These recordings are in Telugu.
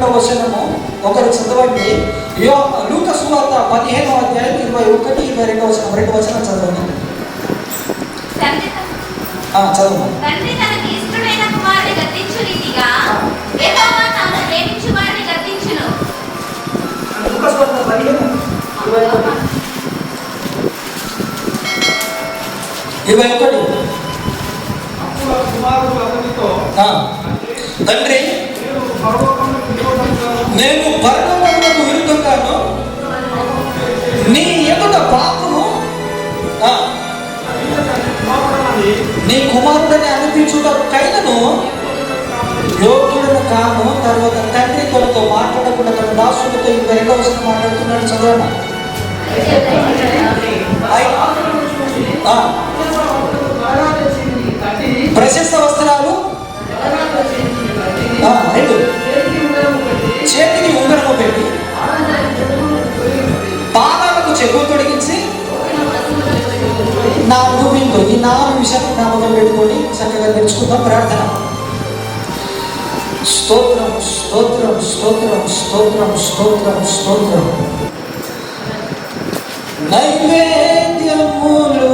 రెండవ వచనము ఒకరు చదవండి. యో లూక సువార్త పదిహేనవ అధ్యాయం ఇరవై ఒకటి ఇరవై రెండవ వచనం. రెండు వచనం చదవండి. చదవండి. తండ్రి తనకి ఇష్టమైన కుమారుని గద్దించు రీతిగా యెహోవా తాను ప్రేమించు వారిని గద్దించును. లూకా సువార్త పదిహేను ఇరవై ఒకటి. అప్పుడు కుమారుడు అతనితో తండ్రి నేను పరలోకమునకు విరోధంగా విరుద్ధంగాను నీ ఎదుట పాపము నీ కుమారుడని అనిపించుటకైనను యోగ్యుడను కాను తర్వాత తండ్రి తనతో మాట్లాడకుండా తన దాసులతో ఇంకా రెండవ వచనం మాట్లాడుతున్నాడు చదవన ప్రశస్త వస్త్రాలు? రెండు. చెరువు తొడిగించి నా బిందు ఈ నాలుగు విషయాలు జ్ఞాపకం పెట్టుకొని చక్కగా తెచ్చుకుందాం ప్రార్థన. స్తోత్రం స్తోత్రం స్తోత్రం స్తోత్రం స్తోత్రం స్తోత్రం. నైవేద్యములు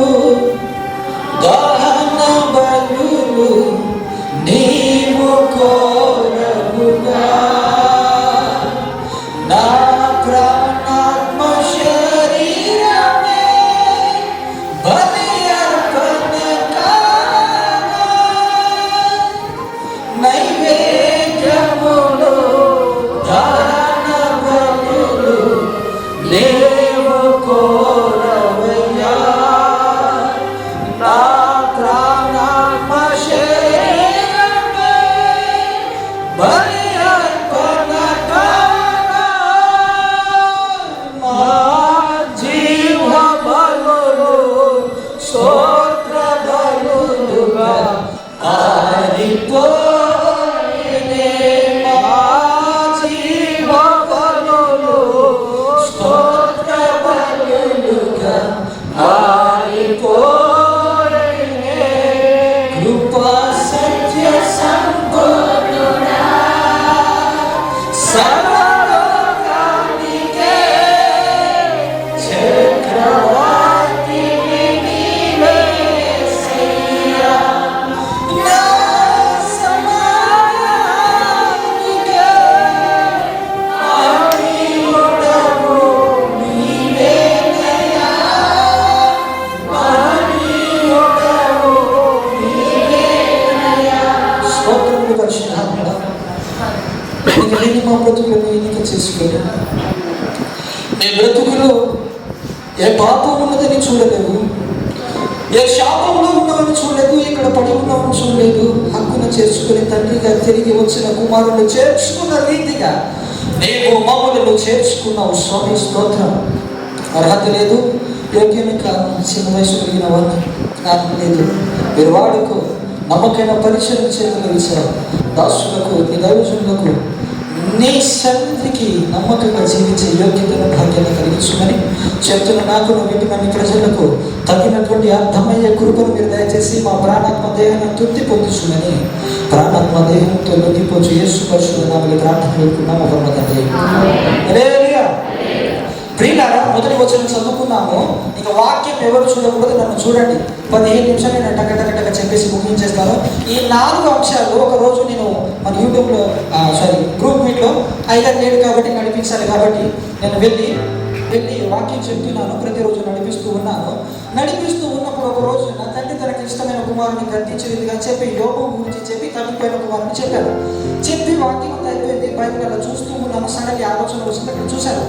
నీవు నువ్వు చేర్చుకున్నావు స్వామి స్తోత్రం అర్హత లేదు. యోగ్యం కాదు చిన్న వయసు కలిగిన వాళ్ళు నాకు లేదు. మీరు వాడుకో నమ్మకైన పరిచయం చేయగలిగారు దాసులకు నీ నీ సన్నిధికి నమ్మకంగా జీవించే యోగ్యతను భాగ్యాన్ని కలిగించుమని చెప్తున్న నాకు వింటున్న ప్రజలకు తగినటువంటి అర్థమయ్యే కృపను మీరు దయచేసి మా ప్రాణాత్మ దేహాన్ని తృప్తి పొందుచుమని ప్రాణాత్మ దేహంతో లొంగిపోచు. యేసు పరిశుద్ధ నామని ప్రార్థన తండ్రి. హల్లెలూయా. ప్రియులారా మొదటి వచ్చిన చదువుకున్నాము. ఇక వాక్యం ఎవరు చూడకూడదు నన్ను చూడండి. పదిహేను నిమిషాలు నేను టక టక చెప్పేసి ముగించేస్తాను. ఈ నాలుగు అంశాలు ఒక రోజు నేను మన యూట్యూబ్లో సారీ గ్రూప్ మీట్లో ఐదారు లేడు కాబట్టి నడిపించాలి కాబట్టి నేను వెళ్ళి వెళ్ళి వాక్యం చెప్తున్నాను. ప్రతిరోజు నడిపిస్తూ ఉన్నాను. నడిపిస్తూ ఉన్నప్పుడు ఒక రోజు నా తండ్రి తనకి ఇష్టమైన కుమారుని గద్దించేదిగా చెప్పి యోగం గురించి చెప్పి తగ్గిపోయిన కుమారుని చెప్పాను. చెప్పి వాక్యం అయిపోయింది బయట చూస్తూ ఉన్నాను సడన్లీ ఆలోచన వచ్చింది అక్కడ చూశాను.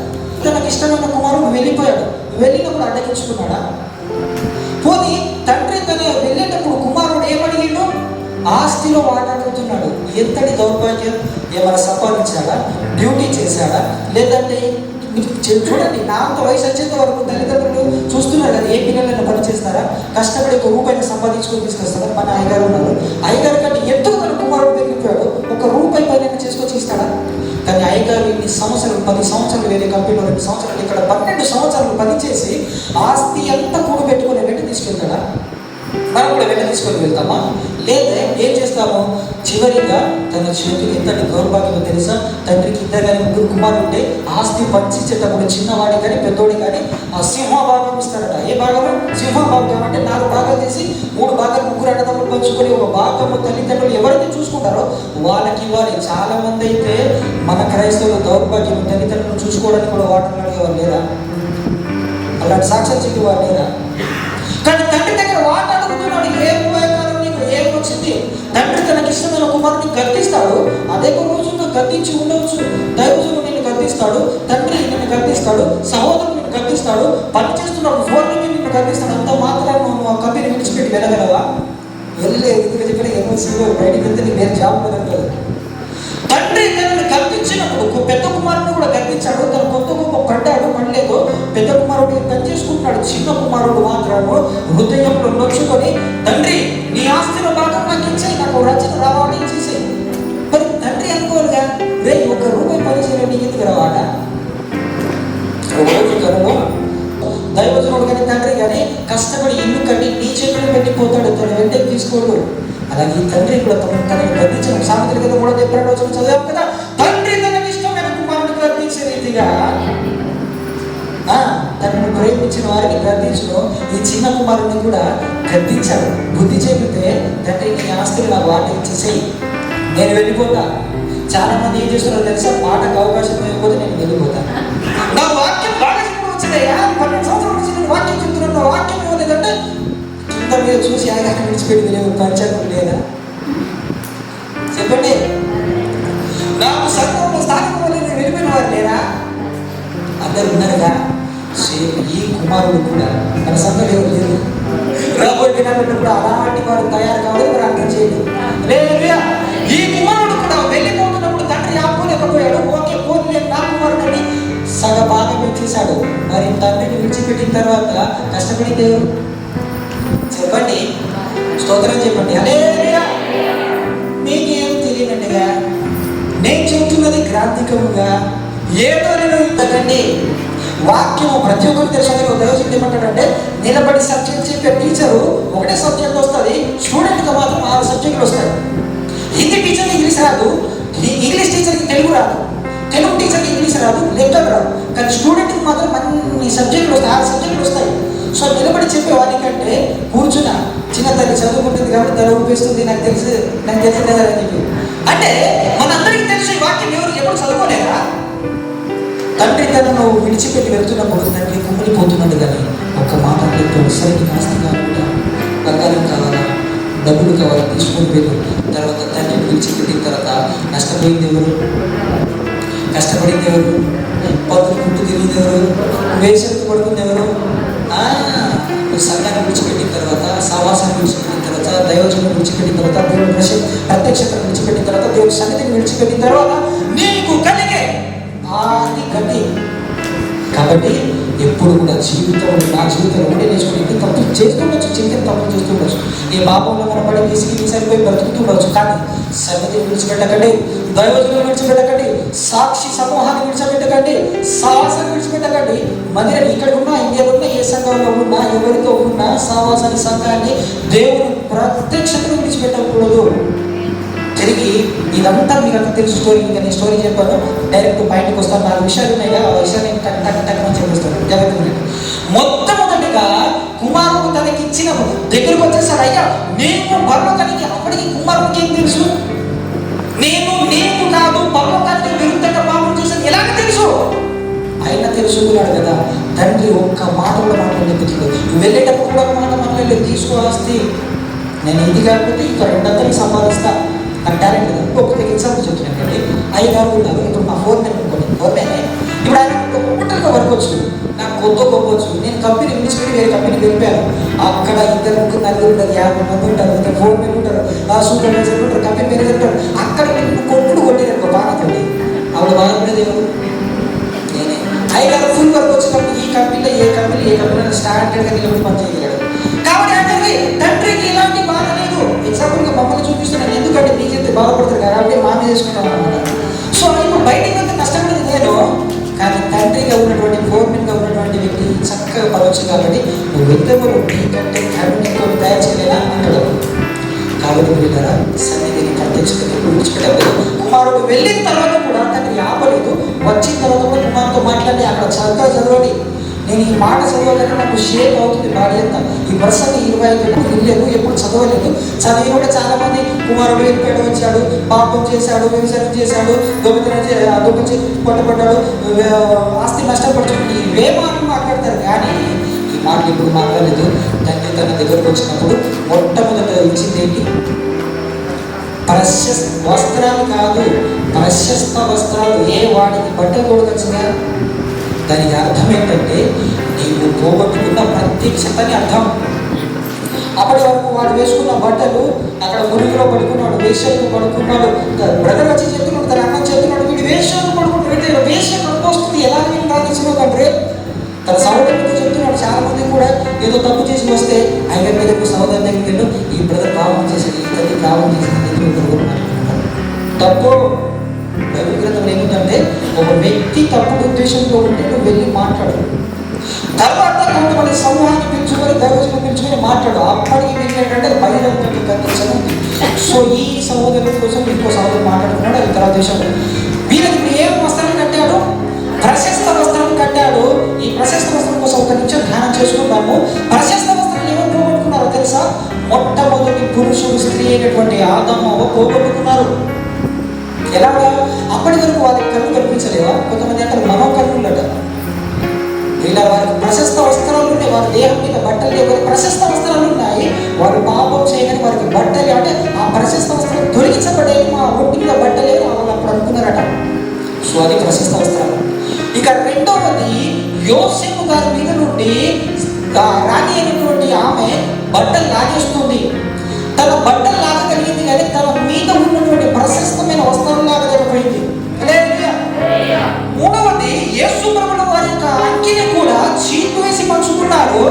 నాకు ఇష్టమైన కుమారుడు వెళ్ళిపోయాడు. వెళ్ళినప్పుడు అడ్డగించుకున్నాడా? పోనీ తండ్రి తన వెళ్ళేటప్పుడు కుమారుడు ఏమడిగిండు? ఆస్తిలో వాటాడుతున్నాడు. ఎంతటి దౌర్భాగ్యం? ఏమైనా సంపాదించాడా? డ్యూటీ చేశాడా? లేదంటే మీరు చూడండి నా అంత వయసు వచ్చేంత వరకు తల్లిదండ్రులు చూస్తున్నారు? కదా ఏ పిల్లలైనా పని చేస్తారా? కష్టపడి ఒక రూపాయిని సంపాదించుకొని తీసుకొస్తారా? మన అయ్యగారు ఉన్నారు. అయ్యగారు కంటే ఎంతో తన కుమారుడు చెప్పాడు. ఒక రూపాయి పైన చేసుకొచ్చి ఇస్తాడా? కానీ అయ్యగారు ఇన్ని సంవత్సరాలు పది సంవత్సరాలు వేరే కంపెనీలో రెండు సంవత్సరాలు ఇక్కడ పన్నెండు సంవత్సరాలు పనిచేసి ఆస్తి అంతా కూడబెట్టుకుని వెంట తీసుకెళ్తాడా? మనం కూడా వెంట తీసుకొని వెళ్తామా? లేదా ఏం చేస్తాము? చివరిగా తన చేతికి ఎంతటి దౌర్భాగ్యమో తెలుసా? తండ్రికి ఇద్దరు కానీ ముగ్గురు కుమారులు ఉంటే ఆస్తి పంచిచ్చేటప్పుడు చిన్నవాడి కానీ పెద్దోడి కానీ ఆ సింహ భాగం ఇస్తారట ఏ భాగము? సింహ అంటే నాలుగు భాగాలు చేసి మూడు భాగాలు ముగ్గురు అన్నదమ్ములు పంచుకొని ఒక భాగము తల్లిదండ్రులు ఎవరైతే చూసుకుంటారో వాళ్ళకి ఇవ్వాలి. చాలా మంది అయితే మన క్రైస్తవులు దౌర్భాగ్యం తల్లిదండ్రులు చూసుకోవడానికి కూడా వాటర్ అడిగేవారు లేదా అలాంటి సాక్ష్యం చెప్పేవారు లేదా కానీ తండ్రి దగ్గర వాట అడుగుతున్నాడు. ఏం ఉపయోగకరం నీకు? ఏం వచ్చింది? తండ్రి తనకి ఇష్టమైన కుమారుని గర్తిస్తాడు అదే ఒక రోజుతో గర్తించి ఉండవచ్చు. దైవజుడు నిన్ను గర్తిస్తాడు తండ్రి నేను గర్తిస్తాడు సహోదరుడు నిన్ను చేస్తున్నాడు పని చేస్తున్నాడు. ఫోన్ నిన్ను కనిపిస్తాడు. అంత మాత్రం నువ్వు ఆ కంపెనీ విడిచిపెట్టి వెళ్ళగలవా? వెళ్ళలేదు ఎందుకు చెప్పిన ఎమ్మెల్సీలో బయటికి వెళ్తే నీకు వేరే జాబ్ లేదు తండ్రి తనను కల్పించినప్పుడు పెద్ద కుమారుడు కూడా కల్పించాడు తన కొత్త గొప్ప పడ్డాడు పడలేదు. పెద్ద కుమారుడు పని చేసుకుంటున్నాడు? చిన్న కుమారుడు మాత్రము హృదయంలో నొచ్చుకొని తండ్రి నీ ఆస్తిలో భాగం నాకు ఇచ్చేయి. నాకు రచన రావాలి ఇచ్చేసేయి. మరి తండ్రి అనుకోరుగా రే ఒక రూపాయి పని చేయలేదు ఎందుకు రావాలా? కానీ తండ్రి కానీ కష్టపడి ఇల్లు కట్టి నీ చేతులు పెట్టిపోతాడు తను వెంటనే తీసుకోడు. అలాగే ఈ తండ్రి కూడా తమ తనని గర్తించిన సామెతల కదా కూడా ఎప్పుడో వచ్చిన చదివాం కదా. తండ్రి తనకి ఇష్టమైన కుమారుడు గర్తించే రీతిగా ఆ, తనను ప్రేమించిన వారికి గర్తించడం ఈ చిన్న కుమారుడిని కూడా గర్తించాడు బుద్ధి చెబితే తండ్రి నీ ఆస్తులు నాకు వాటి ఇచ్చేసేయి నేను వెళ్ళిపోతా. చాలా మంది ఏం చేస్తున్నారో తెలుసా? పాటకు అవకాశం లేకపోతే నేను వెళ్ళిపోతాను నా వాక్యం బాగా వచ్చిందయ్యా? పన్నెండు సంవత్సరాలు నుంచి వాక్యం చెప్తున్నాను నా వాక్యం ఇవ్వలేదంటే కింద మీద చూసి ఆగానే విడిచిపెట్టి నేను పంచాయతీ లేదా? చెప్పండి. నాకు సంఘంలో స్థానం లేదు వెళ్ళిపోయిన వారు లేరా అందరు ఉన్నారుగా. సేమ్ ఈ కుమారుడు కూడా మన సంఘం ఎవరు లేదు రాబోయే దినాలను కూడా అలాంటి వారు తయారు కావాలి మరి అర్థం చేయలేదు. హల్లెలూయా. ఈ కుమారుడు కూడా వెళ్ళిపోతున్నప్పుడు తండ్రి ఆపుకోలేకపోయాడు ఓకే పోనీ నా కుమారుడని సగ భాగం ఇచ్చేశాడు మరి తండ్రిని విడిచిపెట్టిన తర్వాత కష్టపడి దేవుడు. చెప్పండి. స్తోత్రం చెప్పండి. అదే మీకేం తెలియనట్టుగా? నేను చెబుతున్నది గ్రాంధికముగా. ఏదో నేను ఇంతకండి వాక్యము ప్రతి ఒక్కరికి తెలుసు. ఒక ఏమంటాడంటే నిలబడి సబ్జెక్ట్ చెప్పే టీచరు ఒకటే సబ్జెక్ట్ వస్తుంది. స్టూడెంట్కి మాత్రం ఆరు సబ్జెక్టులు వస్తాయి. హిందీ టీచర్కి ఇంగ్లీష్ రాదు. ఈ- ఇంగ్లీష్ టీచర్కి తెలుగు రాదు. తెలుగు టీచర్కి ఇంగ్లీష్ రాదు లెక్కలు రాదు కానీ స్టూడెంట్కి మాత్రం అన్ని సబ్జెక్టులు వస్తాయి ఆరు సబ్జెక్టులు వస్తాయి. సో నిలబడి చెప్పే వాడికంటే కూర్చున్న చిన్న తల్లి చదువుకుంటుంది కాబట్టి తల ఊపిస్తుంది నాకు తెలిసి నాకు తెలిసిందే కదా అని చెప్పి. అంటే మనందరికీ తెలుసు ఈ వాక్యం ఎవరు ఎప్పుడు చదువుకోలేరా తండ్రి తనను విడిచిపెట్టి వెళ్తున్నప్పుడు తండ్రి కుమ్మిలిపోతున్నాడు కానీ ఒక్క మాట చెప్పాడు సరే నాస్తి కాకుండా బంగారం కావాలా డబ్బులు కావాలా తీసుకొని పోయి తర్వాత తండ్రిని విడిచిపెట్టిన తర్వాత నష్టపోయింది ఎవరు? కష్టపడింది ఎవరు పదులు పుట్టు తిరిగింది ఎవరు వేసెత్తు పడుకుంది ఎవరు సంఘాన్ని విడిచిపెట్టిన తర్వాత సావాసాన్ని విడిచిపెట్టిన తర్వాత దైవజనం విడిచిపెట్టిన తర్వాత దేవుని ప్రశ ప్రత్యక్షతను విడిచిపెట్టిన తర్వాత దేవుని సన్నిధిని విడిచిపెట్టిన తర్వాత నీకు కలిగే ఆది గతి. కాబట్టి ఎప్పుడు కూడా జీవితంలో నా జీవితంలో ఒకటే నేర్చుకుని తప్పు చేస్తుండొచ్చు చింతన తప్పు చేస్తుండొచ్చు. ఈ పాపంలో మనం పడి విసిగి సరిపోయి బ్రతుకుతుండొచ్చు కానీ సన్నిధిని విడిచిపెట్టకండి దైవజనం విడిచిపెట్టకండి సాక్షి సమూహాన్ని విడిచిపెట్టకండి సాహసాన్ని విడిచిపెట్టకండి. మందిరం ఇక్కడ ఉన్నా ఇండియాలో ఉన్నా ఏ సంఘంలో ఉన్నా ఎవరితో ఉన్నా సావాసాన్ని సంఘాన్ని దేవుని ప్రత్యక్షతను విడిచిపెట్టకూడదు. తిరిగి ఇదంతా మీకు అంతా తెలుసు స్టోరీ ఇంకా నేను స్టోరీ చెప్పాను. డైరెక్ట్ బయటకు వస్తాను. నాలుగు విషయాలు ఉన్నాయి కదా, ఆ విషయాన్ని టక్ టక్ టక్ అని చెప్పేస్తాను జాగ్రత్తగా మొట్టమొదటిగా కుమారుడు తనకి ఇచ్చిన దగ్గరకు వచ్చేసాడు అయ్యా నేను పర్లోకానికి అప్పటికి కుమారుడికి ఏం తెలుసు? నేను నేను కాదు పర్వతానికి విరుద్ధంగా పాపం చేశాను ఎలాగ తెలుసు? ఆయన తెలుసుకున్నాడు కదా తండ్రి ఒక్క మాట కూడా మాట్లాడలేదు వెళ్ళేటప్పుడు కూడా ఒక మాట మాట్లాడలేదు తీసుకో ఆస్తి. నేను ఇది కాకపోతే ఇంకా రెండంతలు సంపాదిస్తాను నాకు టాలెంట్ కదా ఒక్కొక్క ఎగ్జాంపుల్ చెప్తున్నాను కండి ఐదు ఉన్నారు ఇప్పుడు మా ఫోన్ మెన్ అనుకోండి ఫోర్ ఇప్పుడు ఆయన ఒక్కొక్కటిగా వర్క్ వచ్చు నాకు కొత్త గొప్పవచ్చు నేను కంపెనీ విడిచిపెట్టి వేరే కంపెనీకి వెళ్ళిపోయాను. అక్కడ ఇద్దరు ముగ్గురు నలుగురు ఉంటారు యాభై మంది ఉంటారు ఇంకా ఫోర్ మెన్ ఉంటారు ఆ సూపర్వైజర్ ఉంటారు కంపెనీ మేనేజర్ ఉంటారు. అక్కడ నేను కొట్టుడు కొట్టారు బాధతోటి ఆవిడ బాధపడేది ఎవరు? నేనే. ఐదారు ఫుల్ వర్క్ వచ్చినప్పుడు ఈ కంపెనీలో ఏ కంపెనీ ఏ కంపెనీ స్టాండర్డ్గా నిలబడి పనిచేయగలడు? చక్కగా కాబట్టి నువ్వు వెళ్తే నీకంటే క్యాబినెట్ తయారు చేయలేదా అంటాడు కాబట్టి దేవుని బిడ్డరా సన్నిధిని కట్టించుకుని కూర్చుకోలేదు కుమారుడు వెళ్ళిన తర్వాత కూడా తండ్రి ఆపలేదు వచ్చిన తర్వాత కూడా కుమారుతో మాట్లాడి అక్కడ చదువుతా చదవండి. నేను ఈ మాట చదవగానే నాకు షేక్ అవుతుంది బాడీ అంతా. ఈ వర్షాన్ని ఇరవై ఐదు వెళ్ళలేదు ఎప్పుడు చదవలేదు. చదివి కూడా చాలా మంది కుమారుడు వెళ్ళిపోయాడు వచ్చాడు పాపం చేశాడు వ్యభిచారం చేశాడు దొంగతనం దొంగ చేసి కొట్టబడ్డాడు. ఆస్తి నష్టపడుతుంది ఇవే మాటలు మాట్లాడతారు. కానీ నాకు మాటలు ఇప్పుడు మాట్లాడలేదు. తండ్రి తన దగ్గరకు వచ్చినప్పుడు మొట్టమొదట ఇచ్చింది ఏంటి? ప్రశస్త వస్త్రాలు కాదు ప్రశస్త వస్త్రాలు ఏ వాడికి బట్టలు కొడకొచ్చుగా దానికి అర్థం ఏంటంటే నీవు పోగొట్టుకున్న ప్రత్యక్షతని అర్థం. అప్పటి వరకు వాడు వేసుకున్న బట్టలు అక్కడ మురుగులో పడుకున్నాడు వేషాలు పడుకున్నాడు బ్రదర్ వచ్చి చెప్తున్నాడు తన అన్న చెప్తున్నాడు వీడు వేషాలు పడుకుంటాడు అంటే వేష వస్తుంది ఎలా నేను ప్రార్థించిన తండ్రి తన సహోదరులతో చెప్తున్నాడు. చాలా మంది కూడా ఏదో తప్పు చేసి వస్తే ఆయన దగ్గరకు సహోదరు దగ్గరికి వెళ్ళు ఈ బ్రదర్ పాపం చేసింది ఈ తల్లి పాపం చేసింది తప్పు. బైబిల్ గ్రంథంలో ఏముందంటే ఒక వ్యక్తి తప్పుడు ఉద్దేశంతో ఉంటే నువ్వు వెళ్ళి మాట్లాడు. తర్వాత కొంతమంది సమూహాన్ని పిలుచుకొని దైవజనం పిలుచుకొని మాట్లాడు. అప్పటికి మీకు ఏంటంటే బహిరంగ కనిపించడం సో ఈ సహోదరుల కోసం ఇంకో సహోదరు మాట్లాడుకున్నాడు అది తర్వాత దేశం వీళ్ళకి ఏం ప్రశస్త వస్త్రం కట్టాడు. ఈ ప్రశస్త వస్త్రం కోసం ఒక నిమిషం ధ్యానం చేసుకుందాము. ప్రశస్త వస్త్రాలు ఎవరు పోగొట్టుకున్నారో తెలుసా? మొట్టమొదటి పురుషుడు స్త్రీ అయినటువంటి ఆదమ్మ పోగొట్టుకున్నారు. ఎలాగా? అప్పటి వరకు వారికి కళ్ళు కనిపించలేవా? కొంతమంది అంటారు మనో కన్నులట. ఇలా వారికి ప్రశస్త వస్త్రాలు ఉన్నాయి. వారి దేహం మీద బట్టలు లేవు. వారికి ప్రశస్త వస్త్రాలు ఉన్నాయి. వారు పాపం చేయగానే వారికి బట్టలు అంటే ఆ ప్రశస్త వస్త్రాలు తొలగించబడే మా ఒంటి మీద బట్టలే వాళ్ళు అప్పుడు అనుకున్నారట. సో అది ప్రశస్త వస్త్రం ఇక రెండవది యోసేపు గారి మీద నుండి రాణి అయినటువంటి ఆమె బట్టలు లాగేస్తుంది. తన బట్టలు లాగగలిగింది కానీ తన మీద ఉన్నటువంటి ప్రశస్తమైన వస్త్రం లాగలేకపోయింది. మూడవది యేసు ప్రభుల వారి యొక్క అంకిని కూడా చీపు వేసి పంచుకున్నారు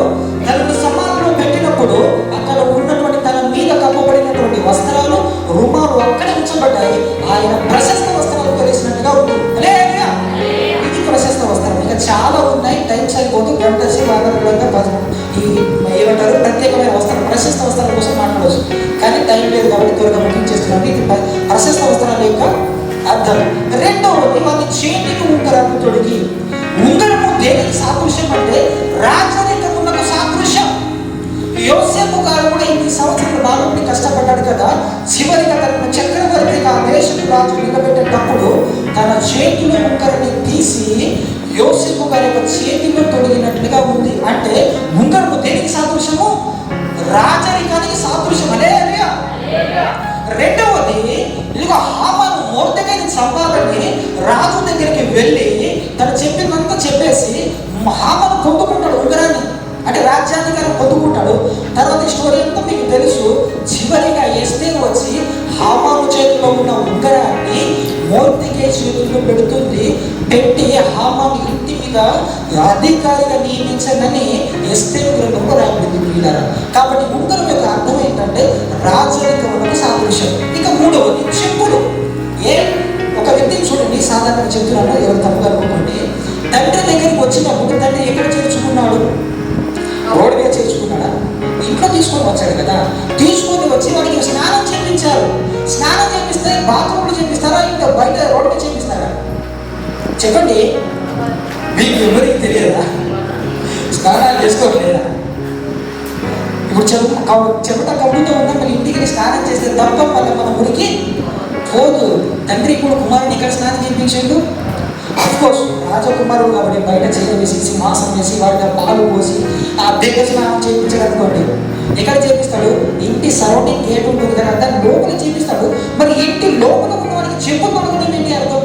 తనను సమాధిలో పెట్టినప్పుడు చాలా ఉన్నాయి. టైం సరిపోదు గంట సేపు ఆధారంగా ఈ ఏమంటారు? ప్రత్యేకమైన వస్త్రం ప్రశస్త వస్త్రాల కోసం మాట్లాడవచ్చు. కానీ టైం లేదు కాబట్టి త్వరగా ముగించేస్తున్నాను ఇది ప్రశస్త వస్త్రాల యొక్క అర్థం. రెండవది వాళ్ళ చేతికి ఉంగరాన్ని తొడిగి. ఉంగరము దేనికి సాదృశ్యం అంటే రాజరికమునకు సాదృశ్యం. యోసేపు గారు కూడా ఇన్ని సంవత్సరాలు బాగుండి కష్టపడ్డాడు కదా. చివరిగా తనను చక్రవర్తిగా దేశపు రాజు నిలబెట్టేటప్పుడు తన చేతిలో ఉంగరని తీసి యోసేపు గారి యొక్క చేతిలో తొడిగినట్లుగా ఉంది. అంటే ఉంగరము దేనికి సాదృశ్యము? రాజరికానికి సాదృశ్యం. అయ్యా రెండవది ఇదిగో హామాను మోర్దకైన చంపాలని రాజు దగ్గరికి వెళ్ళి తను చెప్పినంత చెప్పేసి హామాను పొందుకుంటాడు ఉంగరాన్ని. అంటే రాజ్యాధికారం పొందుకుంటాడు. తర్వాత స్టోరీ అంతా మీకు తెలుసు. చివరిగా ఎస్తే వచ్చి హామాను చేతిలో ఉన్న ఉంగరాన్ని మోర్తికే చేతుల్లో పెడుతుంది. పెట్టి హామాను ఇంటి మీద అధికారిగా నియమించనని ఎస్తే గ్రంథంలో రాబడింది ప్రియులారా. కాబట్టి ఉంగరం యొక్క అర్థం ఏంటంటే రాజరికములకు సాదృశ్యం. ఇక మూడవది చెప్పులు ఏ? ఒక వ్యక్తిని చూడండి సాధారణ చెప్తున్నాను ఎవరు తప్పుగా అనుకోకండి. తండ్రి దగ్గరికి వచ్చినప్పుడు తండ్రి ఎక్కడ చేర్చుకున్నాడు? రోడ్డు మీద చేర్చుకున్నాడా? తీసుకొని వచ్చాడు కదా. తీసుకొని వచ్చి వాడికి స్నానం చేయించారు. స్నానం చేపిస్తే బాత్రూంలో చేపిస్తారా ఇంకా బయట రోడ్డు చేపిస్తారా చెప్పండి. మీకు ఎవరికి తెలియదా? స్నానాలు చేసుకోలేదా ఇప్పుడు చెప్ కవ- చెమట కమ్ముతో ఉన్న ఇంటికి స్నానం చేస్తే తప్ప మళ్ళీ మన ఊరికి పోదు. తండ్రి ఇప్పుడు కుమారుని ఇక్కడ స్నానం చేయించాడు. కోర్స్ రాజకుమారుడు కాబట్టి బయట చేయ వేసి సింహాసనం వేసి వాడి పాలు పోసి ఆ దగ్గర స్నానం చేయించాడు అనుకోండి. ఎక్కడ చేపిస్తాడు ఇంటి సరౌండింగ్ గేట్ ఉంటుంది కదా దాని లోపల చేపిస్తాడు మరి ఇంటి లోపల ఉన్న వాడికి చెప్పు పడకుండా ఏంటి అర్థం?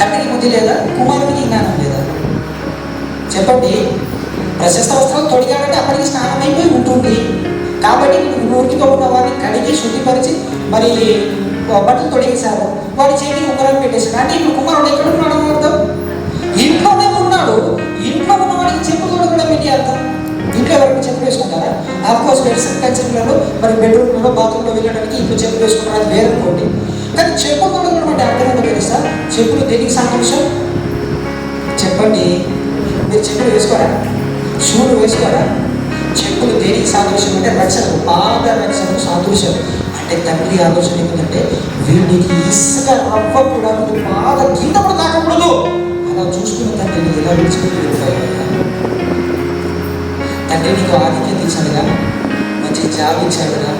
తండ్రికి బుద్ధి లేదా? కుమారుడికి జ్ఞానం లేదా? చెప్పండి. ప్రశస్త వస్త్రాలు తొడిగాడంటే అప్పటికి స్నానం అయిపోయి ఉంటుంది కాబట్టి ఊరికి ఉన్న వారిని కడిగి శుద్ధిపరిచి మరి బట్టలు తొడిగేశారు వాడి చేతికి ఉంగరం పెట్టేశాడు. అంటే ఇప్పుడు కుమారుడు ఎక్కడ ఉన్నాడు అని అర్థం? ఇంట్లోనే ఉన్నాడు. ఇంట్లో ఉన్న వాడికి చెప్పు తొడగడం ఏంటి అర్థం. ఇంట్లో ఎవరికి చెప్పు వేసుకుంటారా? ఆఫ్కోర్స్ మెడిసిన్ కల్చర్లలో మరి బెడ్రూమ్లో బాత్రూంలో వెళ్ళడానికి ఇంట్లో చెప్పు వేసుకుంటారు? అది వేరే కానీ చెప్పు తొడగడం అంటే అర్థం ఏంటో తెలుసా? చెప్పులు దేనికి సాదృశ్యం చెప్పండి. మీరు చెప్పులు వేసుకోరా? షూలు వేసుకోరా? చెప్పులు దేనికి సాదృశ్యం అంటే రక్షణ పాద రక్షణ సాదృశ్యం అంటే తండ్రి ఆలోచన ఏంటంటే వీడికి ఇసుక అవ్వకూడదు కూడా బాగా కింద కూడా తాకకూడదు అలా చూసుకున్న తండ్రిని ఎలా విడిచిపెట్టి తండ్రి నీకు ఆధిక్యత ఇచ్చాడుగా? మంచి జాబ్ ఇచ్చాడుగా?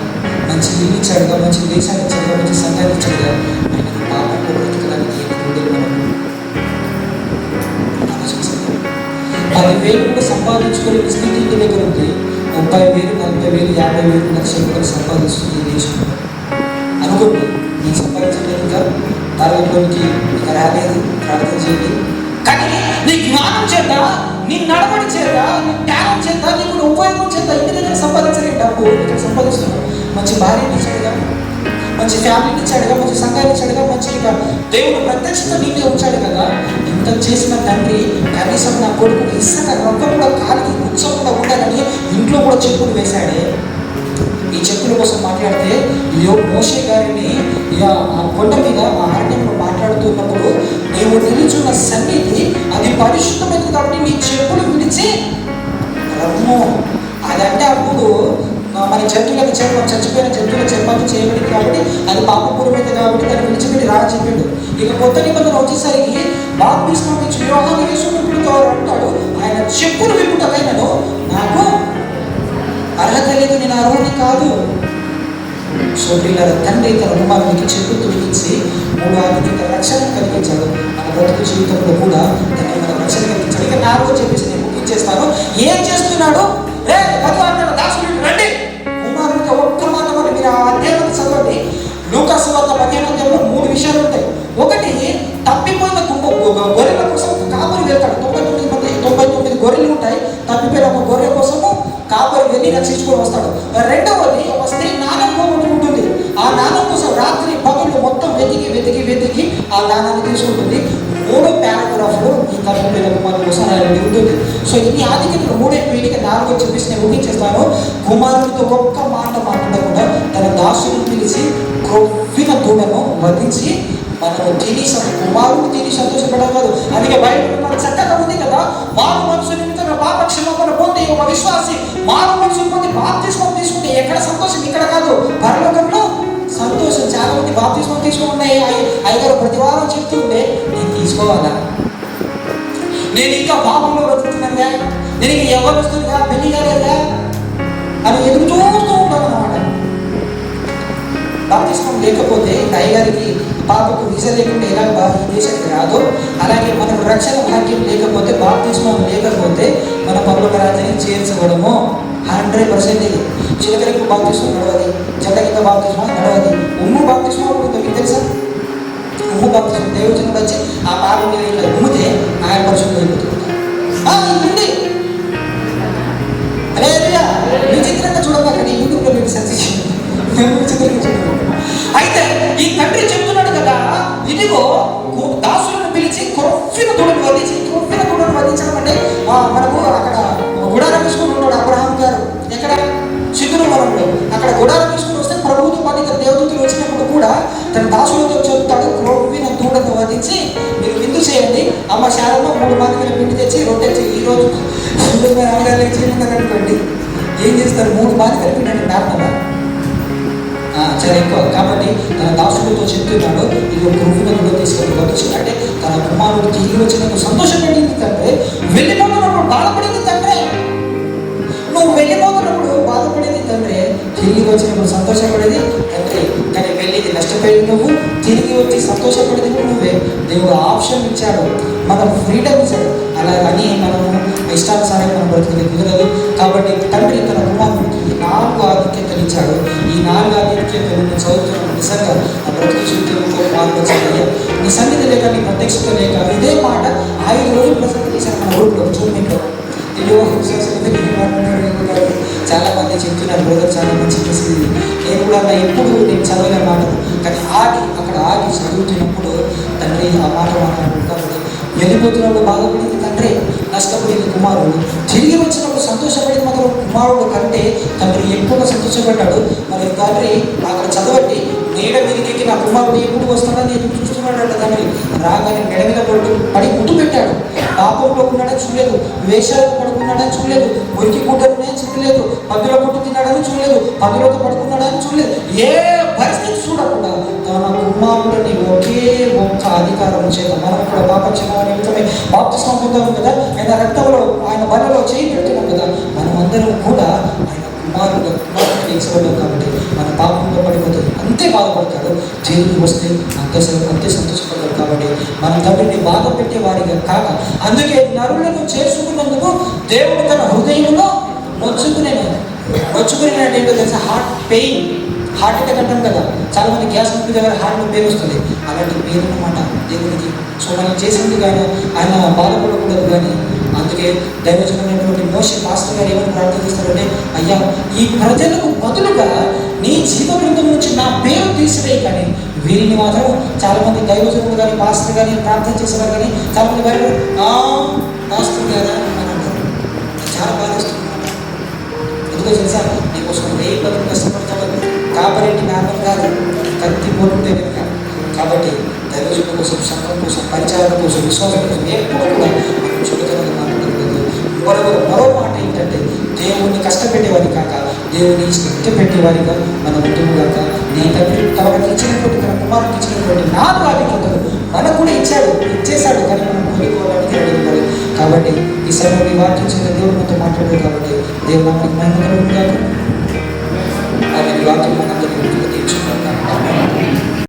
మంచి ఇల్లు ఇచ్చాడుగా? మంచి దేశాన్ని ఇచ్చాడుగా? మంచి సంఘాన్ని ఇచ్చాడుగా? మరి నీకు పాపంలో బ్రతకడానికి ఏమి ఉండదు మనం ఆలోచించండి. పదివేలు కూడా సంపాదించుకొని స్థితి దగ్గర ఉంది ముప్పై వేలు నలభై వేలు యాభై వేలు లక్షలు రూపాయలు సంపాదిస్తుంది దేశం అనుకోండి నేను సంపాదించలేదు ఇంకా తరగతిలోనికి ఇంకా రాలేదు ప్రార్థన చేయండి. కానీ నీ జ్ఞానం చేత నీ నడవడి చేత నీ జ్ఞానం చేత నీకు ఉపయోగం చేత ఇంటి దగ్గర సంపాదించలేదు డబ్బు ఇక్కడ సంపాదిస్తున్నావు. మంచి భార్యని ఇచ్చాడుగా మంచి ఫ్యామిలీని ఇచ్చాడుగా మంచి సంఘాన్ని ఇచ్చాడుగా మంచి ఇక దేవుడు ప్రత్యక్షత నీకే ఉంచాడు కదా. ఇంత చేసిన తండ్రి కనీసం నా కొడుకు ఇసుక రొక్క కూడా కాలికి కూర్చోకుండా ఉండాలని ఇంట్లో కూడా చెప్పులు వేశాడే. ఈ చెప్పుల కోసం మాట్లాడితే యో మోషే గారిని ఇక ఆ కొండ మీద ఆ అరణ్యంలో మాట్లాడుతున్నప్పుడు నీవు నిలుచున్న సన్నిధి అది పరిశుద్ధమైనది కాబట్టి నీ చెప్పులు విడిచి రమ్ము అదంటే అప్పుడు మన జంతువులకు చర్మం చచ్చిపోయిన జంతువుల చర్మాలు చేయబడింది కాబట్టి అది పాపపూర్వమైంది కాబట్టి దాన్ని విడిచిపెట్టి రా చెప్పిండు. ఇక కొత్త నిబంధన వచ్చేసరికి బాప్తిస్మం నుంచి వివాహాన్ని వేసుకుంటూ అంటాడు. ఆయన చెప్పులు విప్పుటకైనను నాకు అర్హత లేదు నేను అర్హుని కాదు. సో పిల్లల తండ్రి తన కుమారునికి చెప్పు తొలగించి మూడు ఆదికి తన రక్షణ కలిగించాడు. మన బ్రతుకు జీవితంలో కూడా తనకి మన రక్షణ కలిగించాడు. ఇక నా రోజు చెప్పేసి నేను ముగించేస్తాను ఏం చేస్తున్నాడు? రే పది అంటాడు దాసుడు రండి. కుమారునికి ఒక్క మాట మరి మీరు ఆ అధ్యాయం చదవండి. లూకాసు వద్ద పదిహేను మూడు విషయాలు ఉంటాయి. ఒక రక్షించుకొని వస్తాడు. రెండవది ఒక స్త్రీ నాణం ఉంటుంది ఆ నాణం కోసం రాత్రి పగలు మొత్తం వెతికి వెతికి వెతికి ఆ నాణాన్ని తీసుకుంటుంది. మూడో పారాగ్రాఫ్లో ఈ తప్పిపోయిన కుమారుడు కోసం ఉంటుంది. సో ఇన్ని ఆధిక్యతలు మూడే వీటికి నాలుగో చెప్పేసి నేను ముగించేస్తాను కుమారుడితో ఒక్క మాట మాట్లాడకుండా తన దాసుని పిలిచి క్రొవ్విన దూడను వధించి మనము తిని కుమారుడు తిని సంతోషపడడం కాదు అందుకే బయట చక్కగా ఉంది కదా మారు మనసు నిమిత్తం పాప క్షమాపణ పొంది ఒక విశ్వాసి మారు మనసు పొంది బాప్తిస్మం తీసుకుంటే ఎక్కడ సంతోషం? ఇక్కడ కాదు. పరలోకంలో సంతోషం చాలా మంది బాప్తిస్మం తీసుకుంటే అయ్యగారు ప్రతి వారం చెప్తుంటే నేను తీసుకోవాలా? నేను ఇంకా పాపంలో బ్రతుకుతున్నాగా నేను ఇంకా ఎవరు వస్తుందిగా పెళ్ళి కాలేదా అని ఎదురు చూస్తూ ఉంటాను అన్నమాట బాప్తిస్మం లేకపోతే ఇప్పుడు అయ్యగారికి పాపకు వీసా లేకుండా ఎలా బా ఈ దేశానికి రాదో అలాగే మనకు రక్షణ భాగ్యం లేకపోతే బాప్తిస్మం లేకపోతే మన పర్లోక రాజ్యాన్ని చేర్చబడము. హండ్రెడ్ పర్సెంట్ ఇది. చిలకలకు బాప్తిస్మం నడవది చెడ్డ కింద బాప్తిస్మం నడవది. ఉమ్ము బాప్తిస్మం ఉంటుంది మీకు తెలుసా? ఉమ్ము బాప్తిస్మం దేవచన వచ్చి ఆ పాపం మీద ఇట్లా ఉమ్మితే ఆయన పరిశుద్ధం అయిపోతుంది ఆ, విచిత్రంగా చూడబాకండి యూట్యూబ్లో మీరు సెర్చ్ విచిత్రంగా చూడబాకండి. దాసులను పిలిచి క్రొఫిన దూడను వధించి క్రొఫిన మనకు అక్కడ గుడారం తీసుకుని ఉన్నాడు అబ్రహాం గారు. ఎక్కడ? సిద్ధులు అక్కడ గుడారం తీసుకుని వస్తే ప్రభుత్వ పాటు ఇద్దరు దేవదూతులు వచ్చినప్పుడు కూడా తన దాసులతో చెప్తాడు క్రొవ్విన దూడను వధించి మీరు విందు చేయండి. అమ్మ శాలలో మూడు మాత్రమే పిండి తెచ్చి రొట్టె ఈ రోజు రామగారికి చేయమన్నారు ఏం చేస్తారు? మూడు మాదిరిల పిండి అంటే నార్మలా చాలా ఎక్కువ కాబట్టి తన దాసులతో చెప్తున్నాడు ఇది ఒక రూపుగా తీసుకొని వచ్చి అంటే తన కుమారుడు తిరిగి వచ్చినందుకు సంతోషపడింది తండ్రి. వెళ్ళిపోతున్నప్పుడు బాధపడింది తండ్రి. నువ్వు వెళ్ళిపోతున్నప్పుడు బాధపడేది తండ్రి. తిరిగి వచ్చినప్పుడు సంతోషపడేది తండ్రి. కానీ వెళ్ళేది నష్టపోయేది నువ్వు. తిరిగి వచ్చి సంతోషపడేది నువ్వే. దేవుడు ఆప్షన్ ఇచ్చాడు. మనం ఫ్రీడమ్ ఇచ్చాడు అలా మనము ఇష్టానుసారంగా మనం బ్రతికి కుదరదు. కాబట్టి తండ్రి తన కుమారుడికి నాలుగు ఇచ్చాడు ఈ నాలుగు ఆధిక్యతలు నేను చదువుతున్నాను నిజంగా నా బ్రతుకు జీవితంలో మార్పు వచ్చాయి నీ సన్నిధి లేక నీ ప్రత్యక్షత లేక ఇదే మాట ఐదు రోజులు ప్రసంగం చేశాను మన ఊళ్ళో చూడండి చాలా మంది చెప్తున్నారు బ్రదర్ చాలా మంచి ప్రసిద్ధి నేను కూడా నా ఎప్పుడు నేను చదవలే మాట. కానీ ఆగి అక్కడ ఆగి చదువుతున్నప్పుడు తండ్రి ఆ మాట మాట్లాడు వెళ్ళిపోతున్నప్పుడు బాధపడింది తండ్రి నష్టపడింది కుమారుడు. తిరిగి వచ్చినప్పుడు సంతోషపడింది మాత్రం కుమారుడు కంటే తండ్రి ఎక్కువగా సంతోషపడ్డాడు. మరి తండ్రి అక్కడ చదవండి నీడ మీదకి నా కుమారుడు ఎప్పుడు వస్తాడని ఎదురు చూస్తున్నాడు తండ్రి. రాగానే మెడ మీద పడి పడి ముట్టు పెట్టాడు. పాపంలో ఉన్నాడని చూడలేదు వేషాలకు పడుకున్నాడని చూడలేదు మురికి గుడ్డలున్నాయని చూడలేదు పగ్గులో పుట్టు తిన్నాడని చూడలేదు పదులతో పడుకున్నాడని చూడలేదు. ఏ పరిస్థితి చూడకుండా తన కుమారుడిని ఒకే ఒక్క అధికారం చేత మనం కూడా పాప చిన్న నిమిత్తమే బాప్తిస్మం పొందాము కదా? ఆయన రక్తంలో ఆయన బలలో చేయి పెడుతున్నాం కదా? మనం అందరం కూడా ఆయన కుమారుడు కుమారుడు తీసుకోలేము కాబట్టి మన పాపంలో పడిపోతుంది. అంతే బాధపడతాడు. జైలు వస్తే అంతే అంతే సంతోషపడతాడు కాబట్టి మన తండ్రిని బాధ పెట్టే వారిగా కాక అందుకే నరులను చేసుకున్నందుకు దేవుడు తన హృదయంలో నొచ్చుకునేను నొచ్చుకునేది తెలుసా? హార్ట్ పెయిన్ హార్ట్ అటాక్ అంటాం కదా చాలా మంది గ్యాస్ ముక్కు దగ్గర హార్ట్ పేరు వస్తుంది అలాంటి పేరు అనమాట దేవునికి. సో మనం చేసింది కానీ ఆయన బాధపడకూడదు కానీ అందుకే దైవజనమైనటువంటి మోషి మాస్టర్ గారు ఏమైనా ప్రార్థన చేస్తారంటే అయ్యా ఈ ప్రజలకు బదులుగా నీ జీవ బృందం నుంచి నా పేరు తీసివేయి కానీ వీరిని మాత్రం చాలా మంది దైవజనులు కానీ మాస్టర్ కానీ ప్రార్థన చేసేవారు కానీ చాలా మంది బయట మాస్టర్ గారా అని అంటారు. చాలా బాధేస్తుంది ఎందుకో తెలుసా? నీకోసం రేపు పనులు కాబట్టి నార్మల్ కాదు కత్తి పోతుంటే కనుక కాబట్టి దైవజుల కోసం సంఘం కోసం పరిచారం కోసం విశ్వాసం కోసం ఎప్పుడు కూడా మనం చురుకైన మాట్లాడకూడదు మరో మరో మాట ఏంటంటే దేవుణ్ణి కష్టపెట్టేవారి కాక దేవుని ఇష్టపెట్టేవారిగా మన ఉంటుము కాక నీ తండ్రి తనకు ఇచ్చినటువంటి తన కుమారుడికి ఇచ్చినటువంటి నాలుగు ఆధిక్యతలు మనకు కూడా ఇచ్చాడు ఇచ్చేశాడు కానీ మనం పొందుకోవడానికి రెడీ ఉండాలి కాబట్టి ఈ సమయంలో వాక్యం చేత దేవుడు మనతో మాట్లాడాడు కాబట్టి దేవుడు మనకు మహిమ కలుగును గాక. ఆమె ఈ వాక్యం మనందరికీ తీర్చుకుంటాం